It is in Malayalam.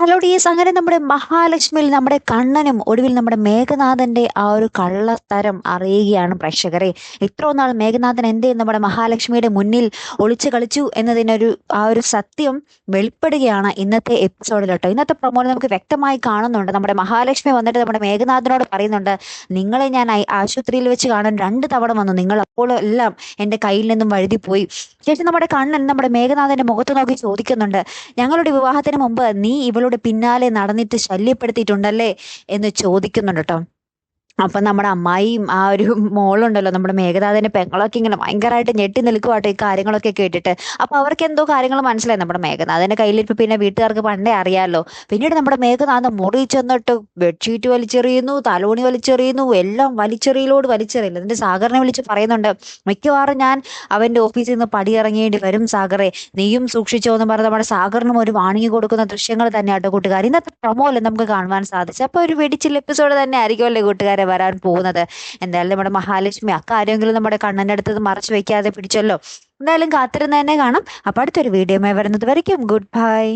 ഹലോ ഈ അങ്ങനെ നമ്മുടെ മഹാലക്ഷ്മിയിൽ നമ്മുടെ കണ്ണനും ഒടുവിൽ നമ്മുടെ മേഘനാഥന്റെ ആ ഒരു കള്ളത്തരം അറിയുകയാണ് പ്രേക്ഷകരെ. ഇത്രയും നാൾ മേഘനാഥൻ എന്തേ നമ്മുടെ മഹാലക്ഷ്മിയുടെ മുന്നിൽ ഒളിച്ചു കളിച്ചു എന്നതിനൊരു ആ ഒരു സത്യം വെളിപ്പെടുകയാണ് ഇന്നത്തെ എപ്പിസോഡിലോട്ടോ. ഇന്നത്തെ പ്രൊമോയിൽ നമുക്ക് വ്യക്തമായി കാണുന്നുണ്ട്. നമ്മുടെ മഹാലക്ഷ്മി വന്നിട്ട് നമ്മുടെ മേഘനാഥനോട് പറയുന്നുണ്ട് നിങ്ങളെ ഞാൻ ആശുപത്രിയിൽ വെച്ച് കാണാൻ രണ്ട് തവണ വന്നു. നിങ്ങൾ അപ്പോൾ എല്ലാം എന്റെ കയ്യിൽ നിന്നും വഴുതി പോയി ശേഷം നമ്മുടെ കണ്ണൻ നമ്മുടെ മേഘനാഥന്റെ മുഖത്ത് നോക്കി ചോദിക്കുന്നുണ്ട് ഞങ്ങളുടെ വിവാഹത്തിന് മുമ്പ് നീ ഇവളോട് പിന്നാലെ നടന്നിട്ട് ശല്യപ്പെടുത്തിയിട്ടുണ്ടല്ലേ എന്ന് ചോദിക്കുന്നുണ്ട് കേട്ടോ. അപ്പം നമ്മുടെ അമ്മായിയും ആ ഒരു മോളുണ്ടല്ലോ നമ്മുടെ മേഘനാഥന്റെ പെങ്ങളൊക്കെ ഇങ്ങനെ ഭയങ്കരമായിട്ട് ഞെട്ടി നിൽക്കുവാട്ടോ ഈ കാര്യങ്ങളൊക്കെ കേട്ടിട്ട്. അപ്പൊ അവർക്ക് എന്തോ കാര്യങ്ങൾ മനസ്സിലായി. നമ്മുടെ മേഘനാഥന്റെ കയ്യിലിരിപ്പ് പിന്നെ വീട്ടുകാർക്ക് പണ്ടേ അറിയാമല്ലോ പിന്നീട് നമ്മുടെ മേഘനാഥൻ മുറി ചെന്നിട്ട് ബെഡ്ഷീറ്റ് വലിച്ചെറിയുന്നു തലോണി വലിച്ചെറിയുന്നു എല്ലാം വലിച്ചെറിയലോട് വലിച്ചെറിയില്ല എന്നിട്ട് സാഗറിനെ വിളിച്ച് പറയുന്നുണ്ട് മിക്കവാറും ഞാൻ അവന്റെ ഓഫീസിൽ നിന്ന് പടിയിറങ്ങേണ്ടി വരും സാഗറെ. നീയും സൂക്ഷിച്ചോ എന്ന് പറഞ്ഞ് നമ്മുടെ സാഗറിനും ഒരു വാണിങ്ങി കൊടുക്കുന്ന ദൃശ്യങ്ങൾ തന്നെയാട്ടോ കൂട്ടുകാർ. ഇന്നത്തെ പ്രൊമോയിൽ നമുക്ക് കാണുവാൻ സാധിച്ചു? അപ്പോൾ ഒരു വെടിച്ചിൽ എപ്പിസോഡ് തന്നെ ആയിരിക്കുമല്ലേ കൂട്ടുകാരെ വരാൻ പോകുന്നത്. എന്തായാലും നമ്മുടെ മഹാലക്ഷ്മി അക്കാര്യമെങ്കിലും നമ്മുടെ കണ്ണന്റെ അടുത്ത് മറച്ചു വെക്കാതെ പിടിച്ചല്ലോ. എന്തായാലും കാത്തിരുന്ന് തന്നെ കാണാം. അപ്പൊ അടുത്തൊരു വീഡിയോ വരുന്നത് വരയ്ക്കും. Good bye